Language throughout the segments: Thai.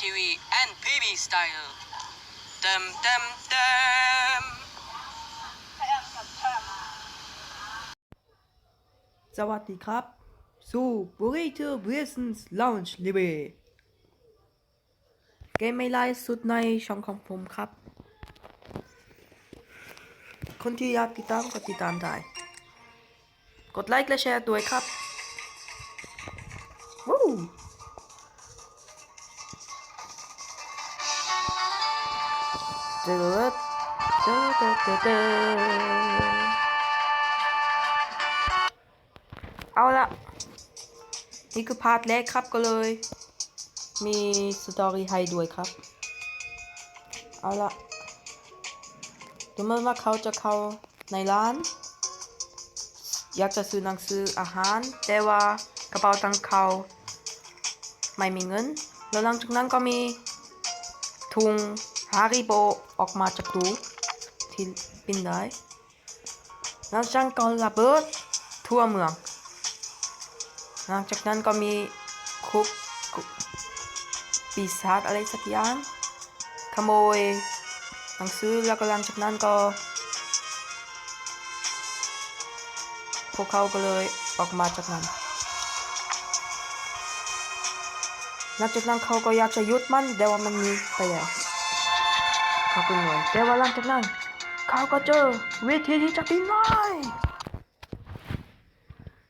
TV and PB style เต็มเต็มเต็มสวัสดีครับ สู่ Burrito Wilson's Lounge l i b e เกมไม่ไลฟ์สุดในช่องของผมครับ คนที่อยากติดตามก็ติดตามได้ กดไลค์และแชร์ด้วยครับ เจอเจอเจอเจอเจอเอาละนี่คือพาร์ทแรกครับก็เลย มีสตอรี่ให้ด้วยครับ เอาละดูเหมือนว่าเขาจะเข้าในร้าน อยากจะซื้อหนังสืออาหาร แต่ว่ากระเป๋าตังค์เขาไม่มีเงิน แล้วหลังจากนั้นก็มีถุง ฮาริโบออกมาจากตู้ที่ปินได้แล้วจังก็ระเบิดทั่วเมือง หลังจากนั้นก็มีคุกคุปีศาจอะไรสักอย่างขโมยหนังสือแล้วก็หลังจากนั้นก็ พวกเขาก็เลยออกมาจากนั้นหลังจากนั้นเขาก็อยากจะหยุดมันแต่ว่ามันมีไปแล้ว เขาเป็นหน่วยแต่ว่าหลังจากนั้นเขาก็เจอวิธีที่จะปีนไล่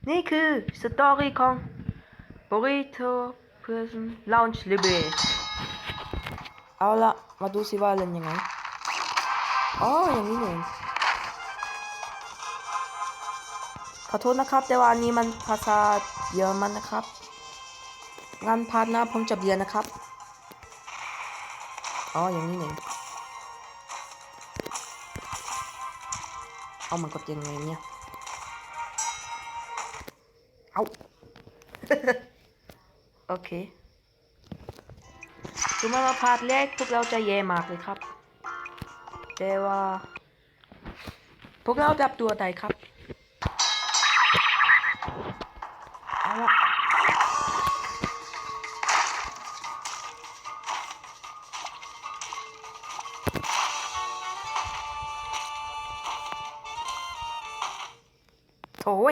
นี่คือสตอรี่ของ Burrito Prison Lounge Libre เอาละมาดูสิว่าเล่นยังไง อ๋อ อย่างนี้นี่เองขอโทษนะครับแต่ว่าอันนี้มันภาษาเยอรมันนะครับ งานพาร์ทหน้าผมจะเบียนนะครับ อ๋อ อย่างนี้นี่เอง เอามันกดยังไงเนี่ย เอาโอเคดูมามาพาร์ทแรกพวกเราจะแย่มากเลยครับ แต่ว่า พวกเราจับตัวได้ครับ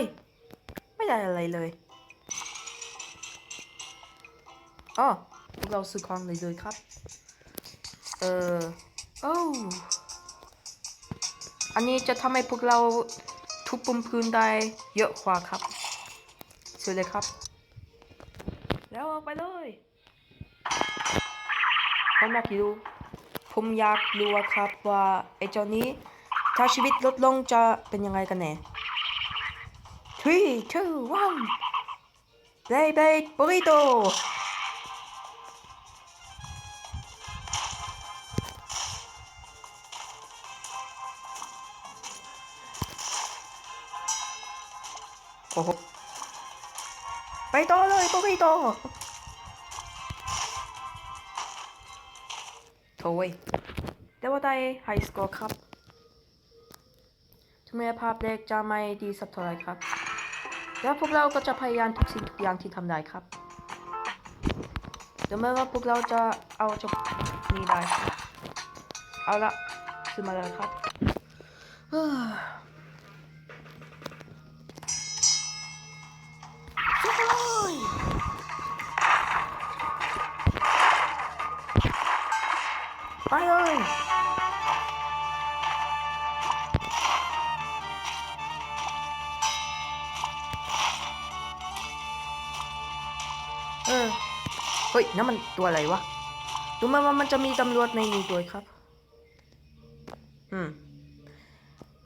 ยไม่ได้อะไรเลยอ๋อพวกเราซื้อของเลยเลยครับ เออโอ้อันนี้จะทำให้พวกเราทุบปุ่มพื้นได้เยอะกว่าครับซื้อเลยครับ แล้วเอาไปเลยผมอยากรู้ผมอยากรู้ครับว่าไอ้เจ้านี้ถ้าชีวิตลดลงจะเป็นยังไงกันแน่ three two one play play burrito โอ้โหไปต่อเลยไปต่อโถ่เว้ยแต่ว่าได้ไฮสกอร์ครับถึงแม้ภาพแรกจะไม่ดีสักเท่าไหรครับ แล้วพวกเราก็จะพยายามทุกสิ่งทุกอย่างที่ทำได้ครับเดี๋ยวเมื่อว่าพวกเราจะเอาจบนี้ได้ครับเอาละขึ้นมาเลยครับ เออ เฮ้ยนั่นมันตัวอะไรวะ ดูมาว่ามันจะมีตำรวจในนี้ด้วยครับ อืม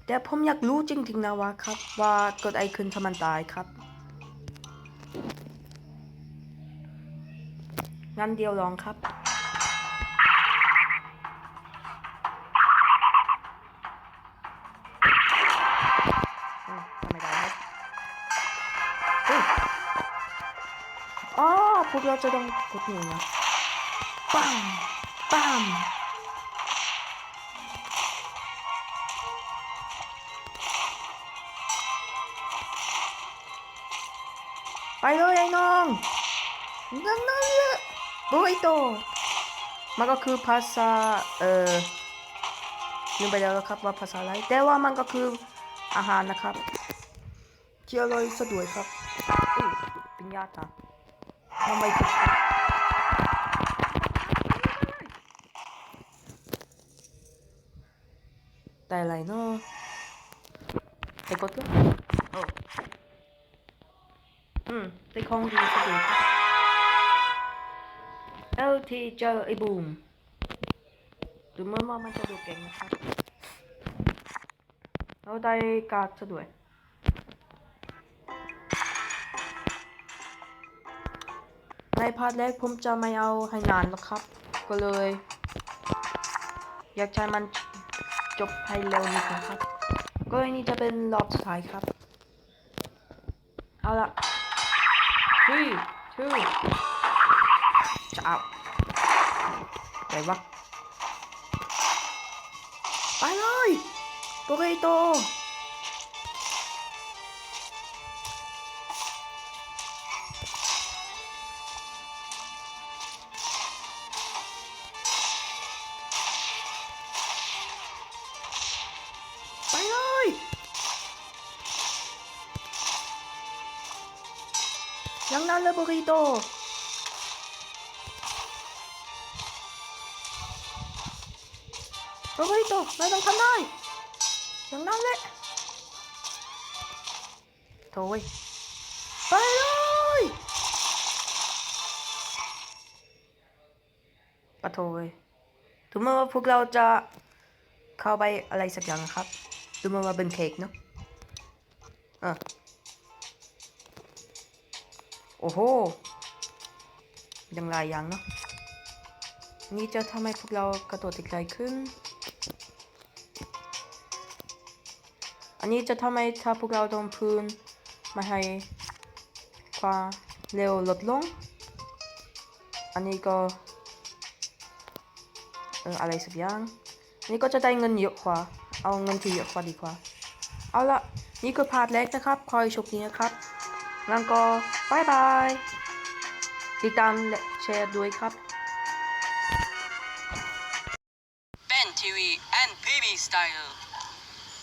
แต่ผมอยากรู้จริงๆนะวะครับ ว่าเกิดอะไรขึ้นถ้ามันตายครับ งั้นเดียวลองครับ อ๋อพวกเราจะต้องกดหนึ่งนะปังปังไปเลยไอ้น้องนั่นนั่นแหละโบยโตมันก็คือภาษา เออลืมไปแล้วครับว่าภาษาอะไร แต่ว่ามันก็คืออาหารนะครับที่อร่อยสะดวกครับอุ้ยปิญญาตา ทำไมถึงแต่อะไรเนาะไอ้กดก็โอ้อืมได้ของดีสะดวกครับเอลทีเจอไอ้บูมดูเหมื่อนว่ามันจะดูเก่งนะครับเราได้การ์ดซะด้วย ในพาร์ทแรกผมจะไม่เอาให้นานหรอกครับ ก็เลย อยากใช้มันจบให้เร็วนิดนะครับ ก็อันนี้จะเป็นรอบสุดท้ายครับ เอาละ three two จะเอาไปวะไปเลยโปเกโต นั้นเลยโปเกโตโรเบโตนายต้องทำได้อย่างนั้นแหละโถยไปเลยปะโถยถึงแม้ว่าพวกเราจะเข้าไปอะไรสักอย่างนะครับดูเหมาว่าเป็นเค้กเนาะอะ โอ้โหยังหลายอย่างเนาะนี่จะทำให้พวกเรากระโดดไกลขึ้น อันนี้จะทำให้ถ้าพวกเราโดนพื้นม่ให้ความเร็วลดลง อันนี้ก็เอออะไรสักอย่างอันนี้ก็จะได้เงินเยอะกว่า เอาเงินที่เยอะกว่าดีกว่า เอาละนี่คือพาร์ทแรกนะครับ คอยโชคดีนะครับ งั้นก็บายบาย ติดตามและแชร์ด้วยครับ Ben TV and PB style.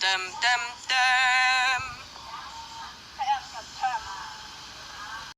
Dum dum dum.